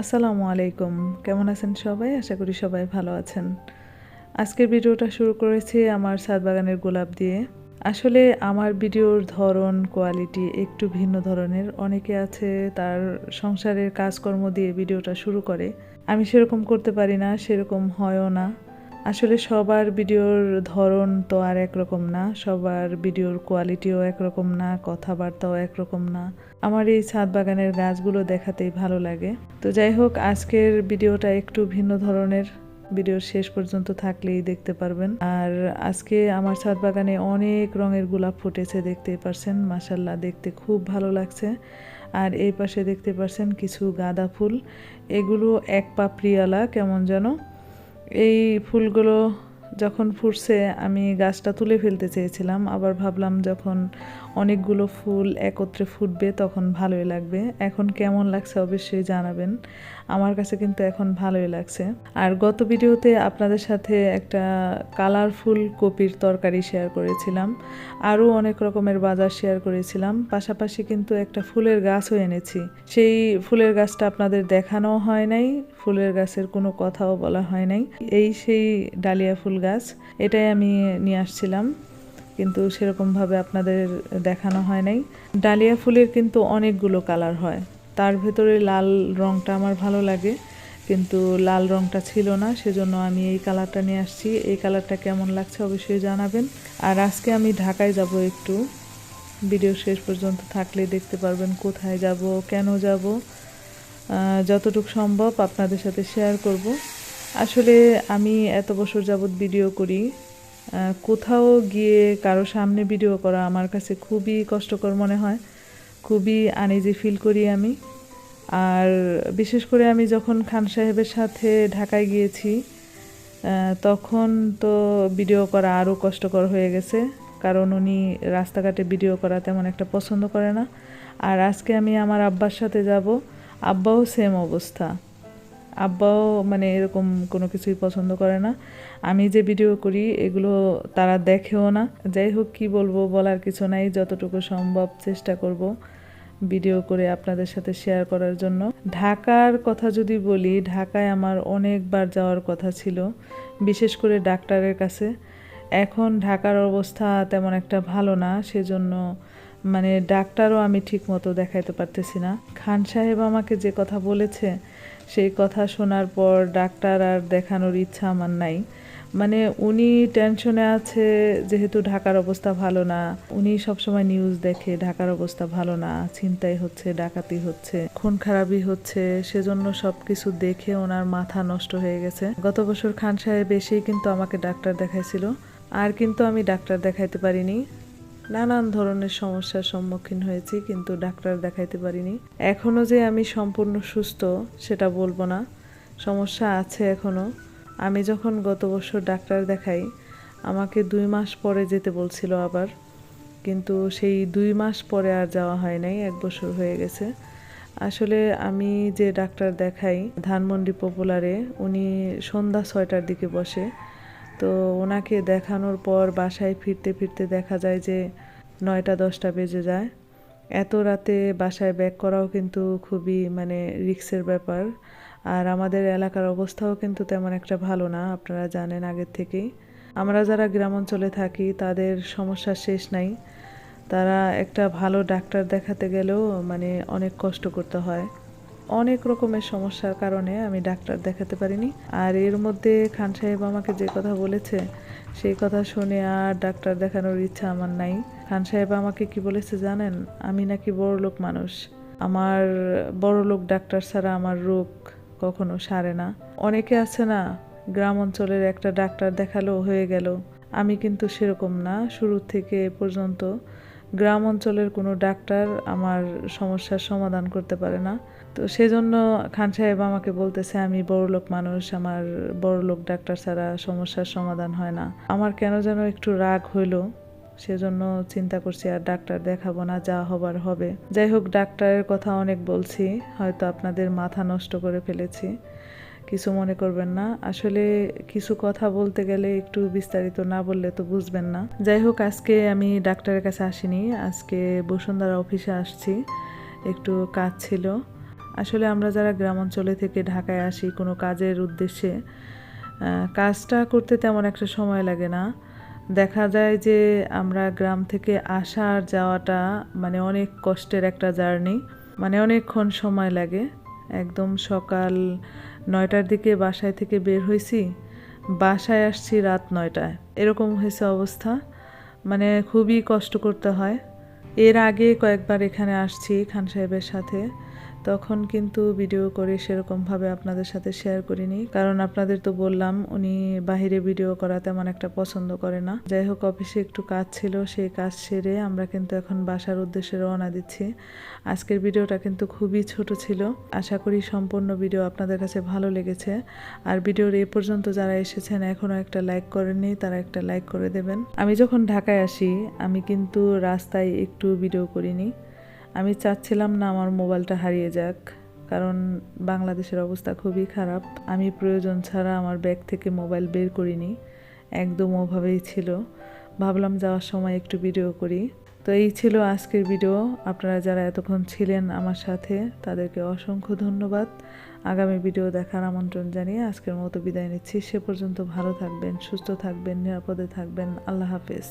আসসালামু আলাইকুম। কেমন আছেন সবাই? আশা করি সবাই ভালো আছেন। আজকের ভিডিওটা শুরু করেছি আমার ছাদ বাগানের গোলাপ দিয়ে। আসলে আমার ভিডিওর ধরন, কোয়ালিটি একটু ভিন্ন ধরনের। অনেকে আছে তার সংসারের কাজকর্ম দিয়ে ভিডিওটা শুরু করে। আমি সেরকম করতে পারি না, সেরকম হয়ও না। আসলে সবার ভিডিওর ধরন তো আর একরকম না, সবার ভিডিওর কোয়ালিটিও একরকম না, কথাবার্তাও একরকম না। আমার এই ছাদ বাগানের গাছগুলো দেখাতেই ভালো লাগে। তো যাই হোক, আজকের ভিডিওটা একটু ভিন্ন ধরনের। ভিডিওর শেষ পর্যন্ত থাকলেই দেখতে পারবেন। আর আজকে আমার ছাদ বাগানে অনেক রঙের গোলাপ ফুটেছে, দেখতেই পারছেন। মাসাল্লাহ দেখতে খুব ভালো লাগছে। আর এই পাশে দেখতে পারছেন কিছু গাঁদা ফুল। এগুলো এক পাপড়িওয়ালা, কেমন যেন। এই ফুলগুলো যখন ফুটছে, আমি গাছটা তুলে ফেলতে চেয়েছিলাম। আবার ভাবলাম যখন অনেকগুলো ফুল একত্রে ফুটবে তখন ভালোই লাগবে। এখন কেমন লাগছে অবশ্যই জানাবেন। আমার কাছে কিন্তু এখন ভালোই লাগছে। আর গত ভিডিওতে আপনাদের সাথে একটা কালারফুল কপির তরকারি শেয়ার করেছিলাম। আরও অনেক রকমের বাজার শেয়ার করেছিলাম। পাশাপাশি কিন্তু একটা ফুলের গাছও এনেছি। সেই ফুলের গাছটা আপনাদের দেখানো হয় নাই ফুলের গাছের কোনো কথাও বলা হয় নাই। এই সেই ডালিয়া ফুল গাছ, এটাই আমি নিয়ে আসছিলাম। কিন্তু সেরকমভাবে আপনাদের দেখানো হয় নাই। ডালিয়া ফুলের কিন্তু অনেকগুলো কালার হয়। তার ভেতরে লাল রংটা আমার ভালো লাগে, কিন্তু লাল রংটা ছিল না, সেজন্য আমি এই কালারটা নিয়ে আসছি। এই কালারটা কেমন লাগছে অবশ্যই জানাবেন। আর আজকে আমি ঢাকায় যাব একটু। ভিডিও শেষ পর্যন্ত থাকলে দেখতে পারবেন কোথায় যাব, কেন যাব। যতটুকু সম্ভব আপনাদের সাথে শেয়ার করব। আসলে আমি এত বছর যাবৎ ভিডিও করি কোথাও গিয়ে কারও সামনে ভিডিও করা আমার কাছে খুবই কষ্টকর মনে হয়, খুবই আনিজি ফিল করি আমি। আর বিশেষ করে আমি যখন খান সাহেবের সাথে ঢাকায় গিয়েছি তখন তো ভিডিও করা আরও কষ্টকর হয়ে গেছে, কারণ উনি রাস্তাঘাটে ভিডিও করা তেমন একটা পছন্দ করে না। আর আজকে আমি আমার আব্বার সাথে যাব আব্বাও সেম অবস্থা। আব্বাও মানে এরকম কোনো কিছুই পছন্দ করে না। আমি যে ভিডিও করি, এগুলো তারা দেখেও না। যাই হোক, কি বলব, বলার কিছু নাই। যতটুকু সম্ভব চেষ্টা করব ভিডিও করে আপনাদের সাথে শেয়ার করার জন্য। ঢাকার কথা যদি বলি, ঢাকায় আমার অনেকবার যাওয়ার কথা ছিল, বিশেষ করে ডাক্তারের কাছে। এখন ঢাকার অবস্থা তেমন একটা ভালো না, সেজন্য মানে ডাক্তারও আমি ঠিক মতো দেখাইতে পারতেছি না। খান সাহেব আমাকে যে কথা বলেছে, সেই কথা শোনার পর ডাক্তার আর দেখানোর ইচ্ছা আমার নাই। মানে উনি টেনশনে আছে, যেহেতু ঢাকার অবস্থা ভালো না। উনি সবসময় নিউজ দেখে ঢাকার অবস্থা ভালো না, ছিনতাই হচ্ছে, ডাকাতি হচ্ছে, খুন খারাপই হচ্ছে, সেজন্য সবকিছু দেখে ওনার মাথা নষ্ট হয়ে গেছে। গত বছর খান সাহেব এসেই কিন্তু আমাকে ডাক্তার দেখাইছিল। আর কিন্তু আমি ডাক্তার দেখাইতে পারিনি। নানান ধরনের সমস্যার সম্মুখীন হয়েছি, কিন্তু ডাক্তার দেখাইতে পারিনি। এখনও যে আমি সম্পূর্ণ সুস্থ, সেটা বলব না। সমস্যা আছে এখনও আমি যখন গত বছর ডাক্তার দেখাই, আমাকে দুই মাস পরে যেতে বলছিল আবার। কিন্তু সেই দুই মাস পরে আর যাওয়া হয় নাই, এক বছর হয়ে গেছে। আসলে আমি যে ডাক্তার দেখাই, ধানমন্ডি পপুলারে, উনি সন্ধ্যা ছয়টার দিকে বসে। তো ওনাকে দেখানোর পর বাসায় ফিরতে ফিরতে দেখা যায় যে নয়টা, দশটা বেজে যায়। এত রাতে বাসায় ব্যাক করাও কিন্তু খুবই মানে রিক্সের ব্যাপার। আর আমাদের এলাকার অবস্থাও কিন্তু তেমন একটা ভালো না, আপনারা জানেন আগের থেকেই। আমরা যারা গ্রাম অঞ্চলে থাকি, তাদের সমস্যা শেষ নাই। তারা একটা ভালো ডাক্তার দেখাতে গেলেও মানে অনেক কষ্ট করতে হয়। অনেক রকমের সমস্যার কারণে আমি ডাক্তার দেখাতে পারিনি। আর এর মধ্যে খান সাহেব আমাকে যে কথা বলেছে, সেই কথা শুনে আর ডাক্তার দেখানোর ইচ্ছা আমার নাই। খান সাহেব আমাকে কি বলেছে জানেন? আমি নাকি বড় লোক মানুষ। আমার বড় লোক ডাক্তার ছাড়া আমার রোগ কখনো সারে না। অনেকে আছে না, গ্রাম অঞ্চলের একটা ডাক্তার দেখাল, হয়ে গেল। আমি কিন্তু সেরকম না, শুরু থেকে পর্যন্ত গ্রাম অঞ্চলের কোনো ডাক্তার আমার সমস্যার সমাধান করতে পারে না। তো সেজন্য খান সাহেব আমাকে বলতেছে, আমি বড়লোক মানুষ, আমার বড়লোক ডাক্তার ছাড়া সমস্যার সমাধান হয় না। আমার কেন যেন একটু রাগ হইল, সেজন্য চিন্তা করছি আর ডাক্তার দেখাবো না, যা হবার হবে। যাই হোক, ডাক্তারের কথা অনেক বলছি, হয়তো আপনাদের মাথা নষ্ট করে ফেলেছি। কিছু মনে করবেন না। আসলে কিছু কথা বলতে গেলে একটু বিস্তারিত না বললে তো বুঝবেন না। যাই হোক, আজকে আমি ডাক্তারের কাছে আসিনি, আজকে বসুন্ধরা অফিসে আসছি। একটু কাজ ছিল। আসলে আমরা যারা গ্রাম অঞ্চলে থেকে ঢাকায় আসি, কোনো কাজের উদ্দেশ্যে কাজটা করতে তেমন একটা সময় লাগে না। দেখা যায় যে আমরা গ্রাম থেকে আসা আর যাওয়াটা মানে অনেক কষ্টের একটা জার্নি মানে অনেকক্ষণ সময় লাগে। একদম সকাল নয়টার দিকে বাসায় থেকে বের হয়েছি, বাসায় আসছি রাত নয়টায়। এরকম হয়েছে অবস্থা মানে খুবই কষ্ট করতে হয়। এর আগে কয়েকবার এখানে আসছি খান সাহেবের সাথে। তখন কিন্তু ভিডিও করে সেরকমভাবে আপনাদের সাথে শেয়ার করিনি। কারণ আপনাদের তো বললাম, উনি বাহিরে ভিডিও করা তেমন একটা পছন্দ করে না। যাই হোক, অফিসে একটু কাজ ছিল, সেই কাজ সেরে আমরা কিন্তু এখন বাসার উদ্দেশ্যে রওনা দিচ্ছি। আজকের ভিডিওটা কিন্তু খুবই ছোট ছিল। আশা করি সম্পূর্ণ ভিডিও আপনাদের কাছে ভালো লেগেছে। আর ভিডিওর এ পর্যন্ত যারা এসেছেন এখনও একটা লাইক করেননি, তারা একটা লাইক করে দেবেন। আমি যখন ঢাকায় আসি, আমি কিন্তু রাস্তায় একটু ভিডিও করিনি। আমি চাচ্ছিলাম না আমার মোবাইলটা হারিয়ে যাক, কারণ বাংলাদেশের অবস্থা খুবই খারাপ। আমি প্রয়োজন ছাড়া আমার ব্যাগ থেকে মোবাইল বের করিনি, একদম ওভাবেই ছিল। ভাবলাম যাওয়ার সময় একটু ভিডিও করি। তো এই ছিল আজকের ভিডিও। আপনারা যারা এতক্ষণ ছিলেন আমার সাথে, তাদেরকে অসংখ্য ধন্যবাদ। আগামী ভিডিও দেখার আমন্ত্রণ জানিয়ে আজকের মতো বিদায় নিচ্ছি। সে পর্যন্ত ভালো থাকবেন, সুস্থ থাকবেন, নিরাপদে থাকবেন। আল্লাহ হাফেজ।